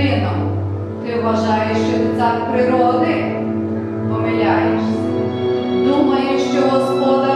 людино, ти вважаєш, що ти цар природи? Помиляєшся. Думаєш, що господар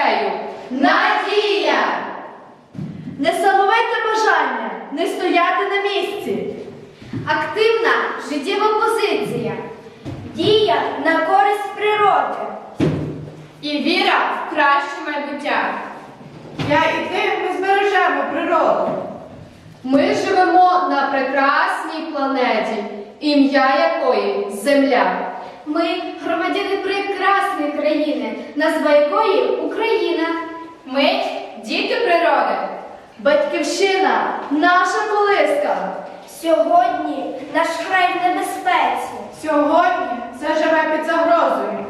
Ліцею. Надія! Несамовите бажання не стояти на місці. Активна життєва позиція. Дія на користь природи. І віра в краще майбуття. Я і ти ми збережемо природу. Ми живемо на прекрасній планеті, ім'я якої Земля. Ми громадяни прекрасної країни, назва якої Україна. Ми діти природи. Батьківщина, наша колиска. Сьогодні наш край в небезпеці. Сьогодні це живе під загрозою.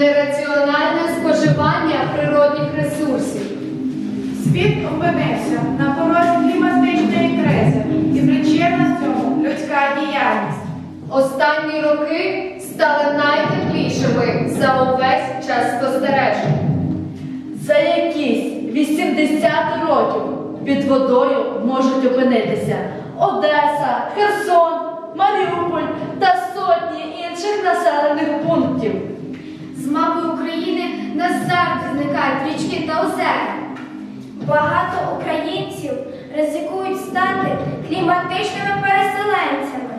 Нераціональне споживання природних ресурсів. Світ опинився на порозі кліматичної кризи, і причина цьому людська діяльність. Останні роки стали найтеплішими за увесь час спостережень. За якісь 80 років під водою можуть опинитися Одеса, Херсон, Маріуполь та сотні інших населених пунктів. З мапи України назавжди зникають річки та озера. Багато українців ризикують стати кліматичними переселенцями.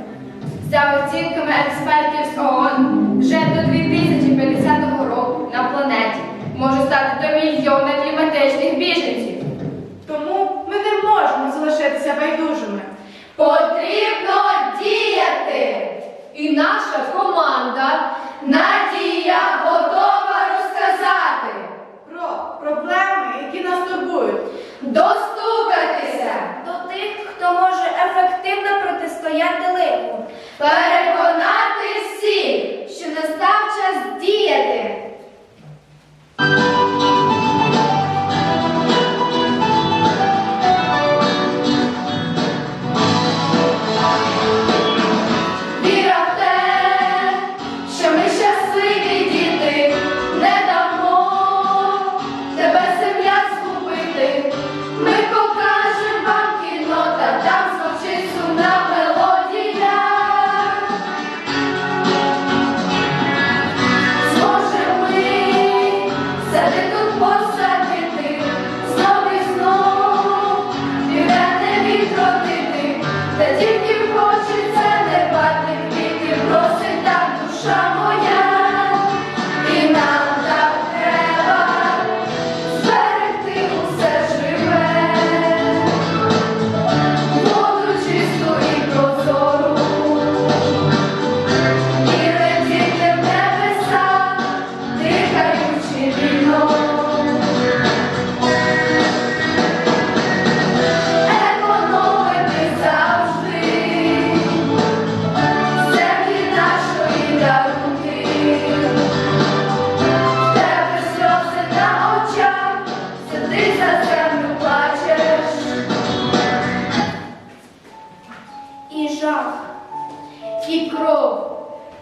За оцінками експертів з ООН, вже до 2050 року на планеті може стати до мільйона кліматичних біженців. Тому ми не можемо залишитися байдужими. Потрібно діяти! І наша команда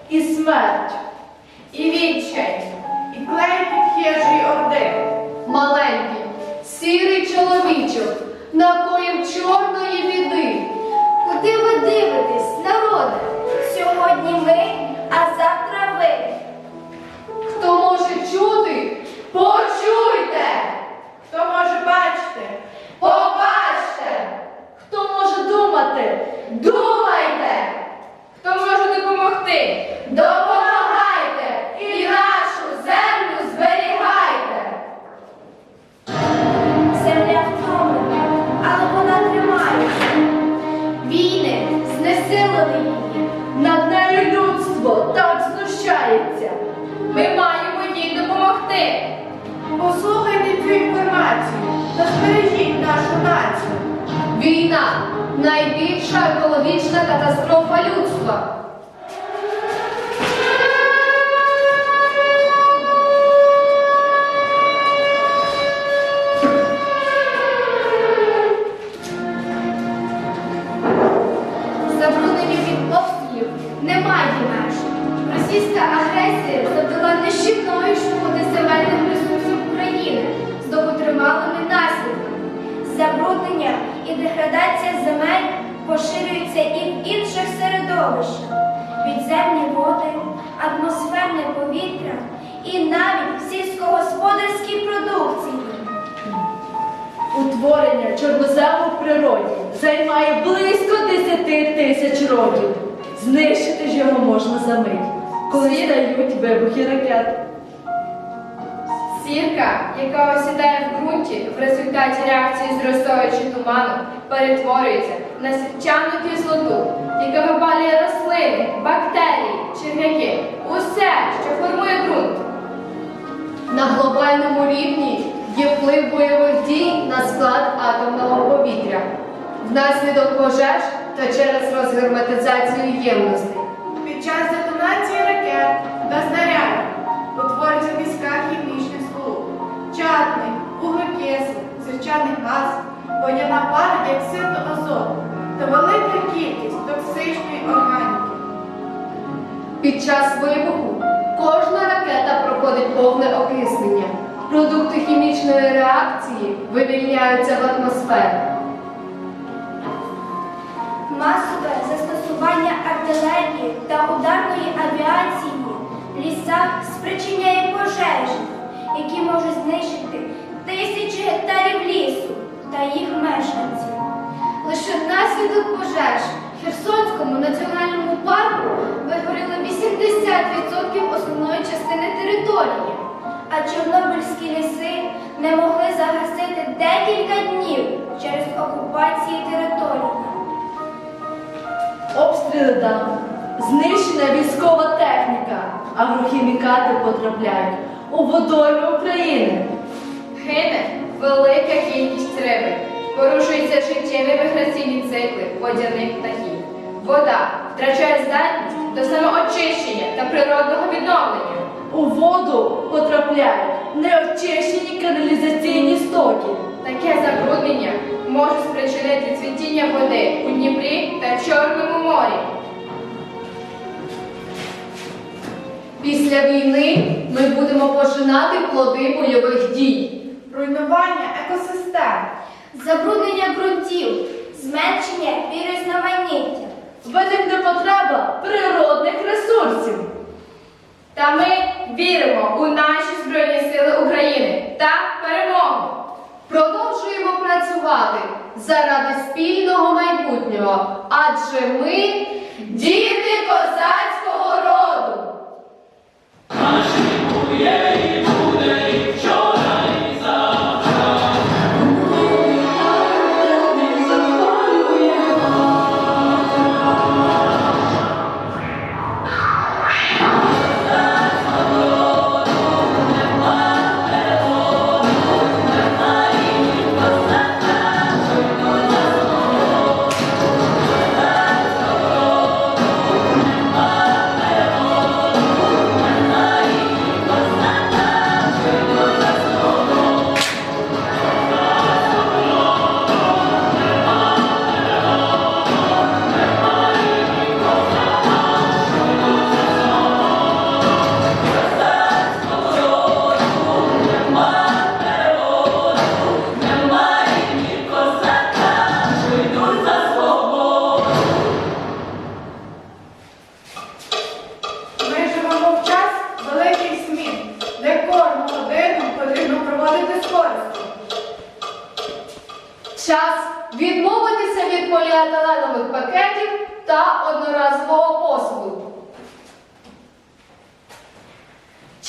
і смерть. І відчай. І клейкіт хижої орди. Маленький, сірий чоловічок, накоїв чорної біди. Куди ви дивитесь, народе? Сьогодні ми, а завтра ви. Хто може чути, почуйте, Хто може бачити? Цю інформацію та збережіть нашу націю. Війна найбільша екологічна катастрофа людства. Немає меж. Російська агресія завдала нищівної Забруднення і деградація земель поширюються і в інших середовищах: підземні води, атмосферне повітря і навіть сільськогосподарській продукції. Утворення чорнозему в природі займає близько 10 тисяч років. Знищити ж його можна за мить, коли стають вибухи ракет. Сірка, яка осідає в ґрунті в результаті реакції з туману, перетворюється на сірчану кислоту, яка випалює рослини, бактерії, черв'яки, усе, що формує ґрунт. На глобальному рівні є вплив бойових дій на склад атомного повітря, внаслідок пожеж та через розгерметизацію ємностей. Під час детонації ракет та снарядів міськах хімічних сполук, чадний, вуглекислий, сірчаний газ, водяна пара діоксиду азоту та велика кількість токсичної органіки. Під час вибуху кожна ракета проходить повне окиснення. Продукти хімічної реакції вивільняються в атмосферу. Масове застосування артилерії та ударної авіації в лісах спричиняє пожежі, які можуть знищити тисячі гектарів лісу та їх мешканців. Лише внаслідок пожеж в Херсонському національному парку вигоріло 80% основної частини території, а чорнобильські ліси не могли загасити декілька днів через окупації території. Обстріли дам, знищена військова техніка, агрохімікати потрапляють у водойми України. Гине велика кількість риби, порушуються життєві міграційні цикли водяних птахів. Вода втрачає здатність до самоочищення та природного відновлення. У воду потрапляють неочищені каналізаційні стоки. Таке забруднення може спричинити цвітіння води у Дніпрі та Чорному морі. Після війни ми будемо пожинати плоди бойових дій. Руйнування екосистем, Забруднення ґрунтів, зменшення біорізноманіття. Виникне потреба природних ресурсів. Та ми віримо у наші Збройні Сили України та перемогу. Продовжуємо працювати заради спільного майбутнього, адже ми діти козацького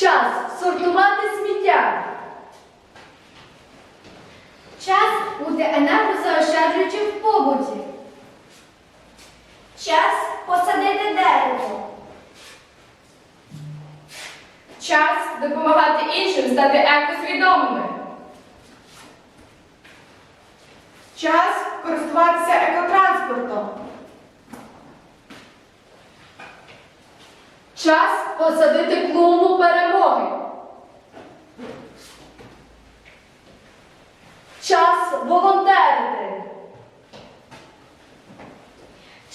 Час сортувати сміття. Час бути енергозаощаджуючим в побуті. Час посадити дерево. Час допомагати іншим стати екосвідомими. Час користуватися екотранспортом. Час посадити клумбу перемоги. Час волонтерити.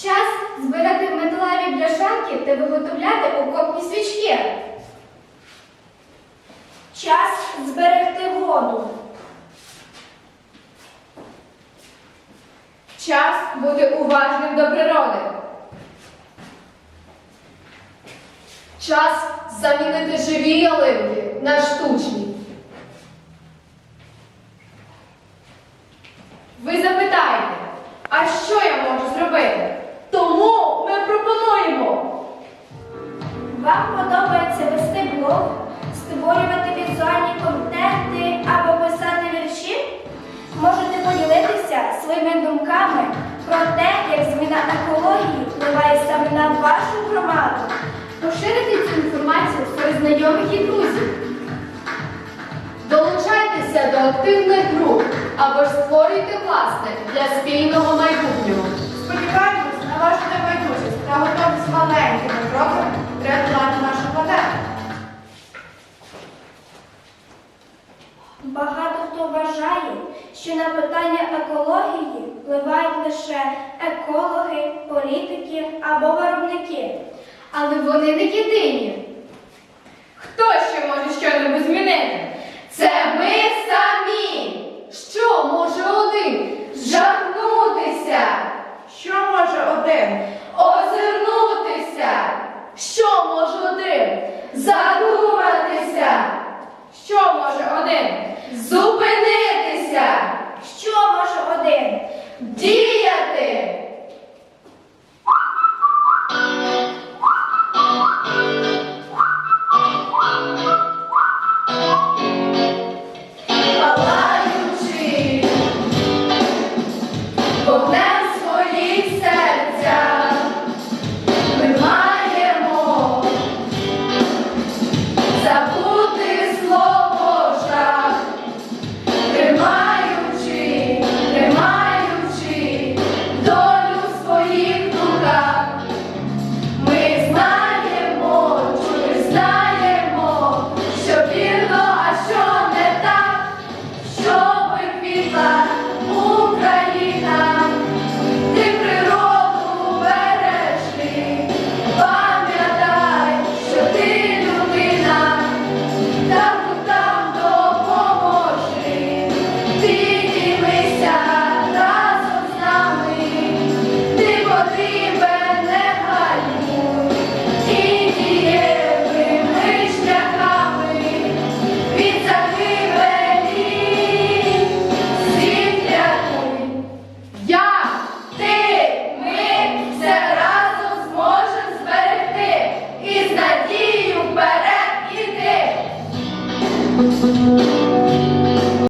Час збирати металеві бляшанки та виготовляти окопні свічки. Час зберегти воду. Час бути уважним до природи. Час замінити живі ялинки на штучні. Ви запитаєте, а що я можу зробити? Тому ми пропонуємо. Вам подобається вести блог, створювати візуальні контенти або писати вірші? Можете поділитися своїми думками про те, як зміна екології впливає саме на вашу громаду. Поширити цю інформацію серед знайомих і друзів. Долучайтеся до активних груп або ж створюйте власне для спільного майбутнього. Сподіваємось на вашу небайдужість та готовність маленькими кроками врятувати нашу планету. Багато хто вважає, що на питання екології впливають лише екологи, політики або виробники. Але вони не єдині. Хто ще може щось змінити? Це ми самі. Що може один? Жахнутися,